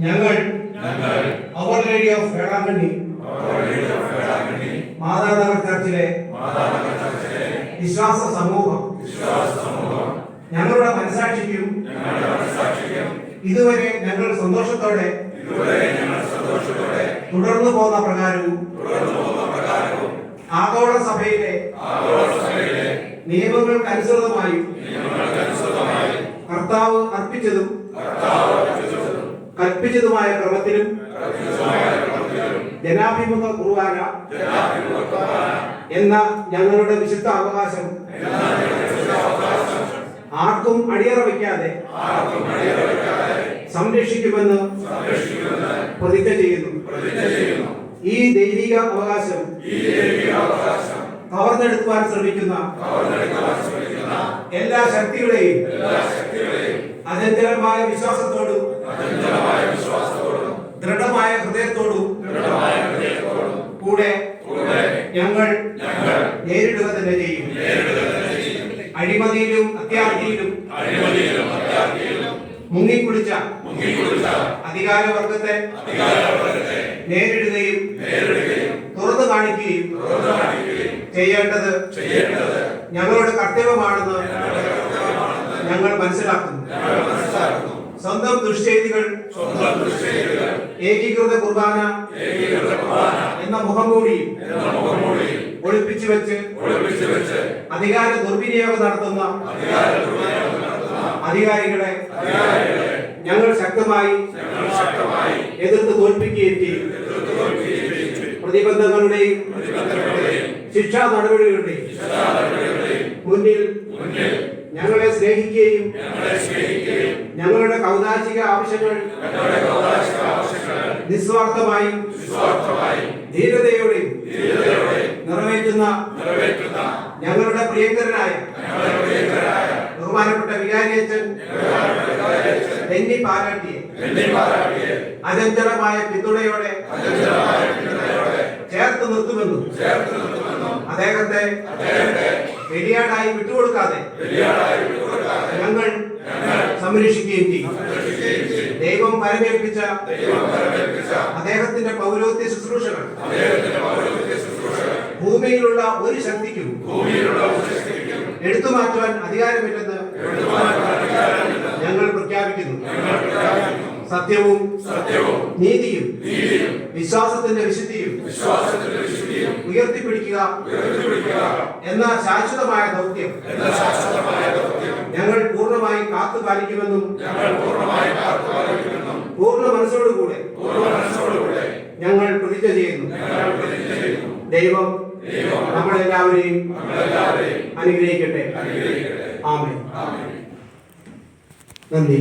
ഞങ്ങൾ ഞങ്ങൾ അവർ റേഡിയോ വേളാങ്കണ്ണി മാതാനഗർ ചർച്ചിലെ വിശ്വാസ സമൂഹം. വിശ്വാസ സമൂഹം. ഞങ്ങളുടെ മനസാക്ഷിക്കും ഇതുവരെ ഞങ്ങൾ സന്തോഷത്തോടെ ഇതുവരെ ഞങ്ങൾ സന്തോഷത്തോടെ തുടർന്നു പോന്ന പ്രകാരവും തുടർന്നു പോകുന്ന പ്രകാരവും ആഗോള സഭയിലെ നിയമങ്ങൾക്കനുസൃതമായും കർത്താവ് അർപ്പിച്ചതും കൽപ്പിച്ചതുമായ ക്രമത്തിലും ജനാഭിമുഖ കുർബാന എന്ന ഞങ്ങളുടെ വിശുദ്ധ അവകാശം ആർക്കും അടിയറ വയ്ക്കാതെ സംരക്ഷിക്കുമെന്ന് പ്രതിജ്ഞ ചെയ്യുന്നു. ഈ ദൈവിക അവകാശം കവർന്നെടുക്കുവാൻ ശ്രമിക്കുന്ന എല്ലാ ശക്തികളെയും അചഞ്ചലമായ വിശ്വാസത്തോടും ഞങ്ങൾ നേരിടുക തന്നെ ചെയ്യും. അഴിമതിയിലും അത്യാഹിയിലും മുങ്ങിക്കുളിച്ച അധികാരവർഗത്തെ നേരിടുകയും തുറന്നു കാണിക്കുകയും ചെയ്യേണ്ടത് ഞങ്ങളുടെ കർത്തവ്യമാണെന്ന് ഞങ്ങൾ മനസ്സിലാക്കുന്നു. സ്വന്തം ദുഷ്ചേതികൾ സ്വന്തം ദുഷ്ചെയ്തികൾ ഏകീകൃത കുർബാന എന്ന എന്ന മുഖംമൂടി ഒളിപ്പിച്ചു വെച്ച് അധികാര ദുർവിനിയോഗം നടത്തുന്ന അധികാരികളെ ഞങ്ങൾ ശക്തമായി എതിർത്ത് തോൽപ്പിക്കുകയും ചെയ്യും. പ്രതിബന്ധങ്ങളുടെയും ശിക്ഷാ നടപടികളുടെയും മുന്നിൽ ഞങ്ങളെ സ്നേഹിക്കുകയും ഞങ്ങളുടെ കൗതാശിക ആവശ്യങ്ങൾ നിസ്വാർത്ഥമായും ധീരതയോടെയും ധീരതയോടെ നിറവേറ്റുന്ന ഞങ്ങളുടെ പ്രിയങ്കരനായ ബഹുമാനപ്പെട്ട വികാരിയച്ഛൻ തെന്നി പാലാട്ടിയെ അചഞ്ചലമായ പിന്തുണയോടെ ചേർത്ത് നിർത്തുമെന്നും അദ്ദേഹത്തെ പെരിയാടായി വിട്ടുകൊടുക്കാതെ ഞങ്ങൾ സംരക്ഷിക്കുകയും ചെയ്യും. ദൈവം വരവേൽപ്പിച്ച അദ്ദേഹത്തിന്റെ പൗരോത്യ ശുശ്രൂഷകൾ. ഭൂമിയിലുള്ള ഒരു ശക്തിക്കും എടുത്തു മാറ്റുവാൻ അധികാരമില്ലെന്ന് ഞങ്ങൾ പ്രഖ്യാപിക്കുന്നു. സത്യവും നീതിയും വിശ്വാസത്തിന്റെ വിശുദ്ധിയും ഉയർത്തിപ്പിടിക്കുക എന്ന ശാശ്വതമായ ദൗത്യം എന്ന ശാശ്വതമായ ദൗത്യം ഞങ്ങൾ പൂർണമായി കാത്തു പാലിക്കുമെന്നും ഞങ്ങൾ പൂർണമായി കാത്തുപാലിക്കുമെന്നും പൂർണ മനസ്സോടുകൂടെ ഞങ്ങൾ പ്രതിജ്ഞ ചെയ്യുന്നു. ദൈവം നമ്മളെല്ലാവരെയും അനുഗ്രഹിക്കട്ടെ. ആമേ നന്ദി.